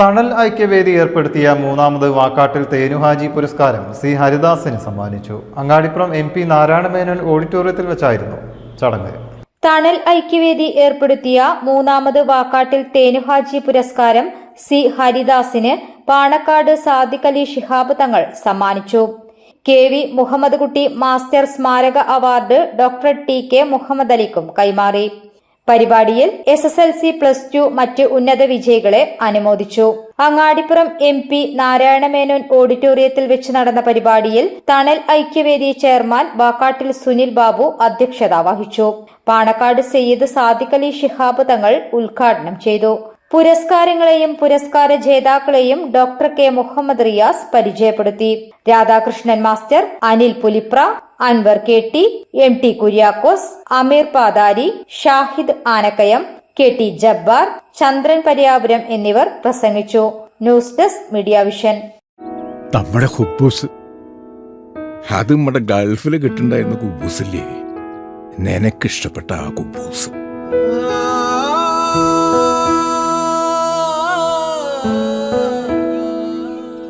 തണൽ ഐക്യവേദി ഏർപ്പെടുത്തിയ മൂന്നാമത് വാക്കാട്ടിൽ തേനുഹാജി പുരസ്കാരം സി ഹരിദാസിന് സമ്മാനിച്ചു. അങ്ങാടിപ്പുറം എം പി നാരായണ മേനോൻ ഓഡിറ്റോറിയത്തിൽ വെച്ചായിരുന്നു ചടങ്ങ്. തണൽ ഐക്യവേദി ഏർപ്പെടുത്തിയ മൂന്നാമത് വാക്കാട്ടിൽ തേനുഹാജി പുരസ്കാരം സി ഹരിദാസിന് പാണക്കാട് സാദിഖ് അലി ഷിഹാബ് തങ്ങൾ സമ്മാനിച്ചു. K V Muhammad Kutty master സ്മാരക award doctor T K Muhammad അലിക്കും കൈമാറി. പരിപാടിയിൽ S S L C plus two മറ്റ് ഉന്നത വിജയികളെ അനുമോദിച്ചു. അങ്ങാടിപ്പുറം എം പി നാരായണ മേനോൻ ഓഡിറ്റോറിയത്തിൽ വെച്ച് നടന്ന പരിപാടിയിൽ തണൽ ഐക്യവേദി ചെയർമാൻ വാക്കാട്ടിൽ സുനിൽ ബാബു അധ്യക്ഷത വഹിച്ചു. പാണക്കാട് സയ്യിദ് സാദിഖ് അലി ശിഹാബ് തങ്ങൾ ഉദ്ഘാടനം ചെയ്തു. പുരസ്കാരങ്ങളെയും പുരസ്കാര ജേതാക്കളെയും ഡോക്ടർ കെ മുഹമ്മദ് റിയാസ് പരിചയപ്പെടുത്തി. Radhakrishnan master Anil Pulipra Anwar K T M T Kuriakose Ameer Pathari Shahid Anakkayam K T Jabbar Chandran Pariyapuram എന്നിവർ പ്രസംഗിച്ചു. News desk media vision. നമ്മുടെ കുബൂസ്. അത് നമ്മുടെ ഗൾഫിൽ കിട്ടുണ്ടായിരുന്ന നിനക്ക് നിനക്കിഷ്ടപ്പെട്ട ആ കുബൂസ്.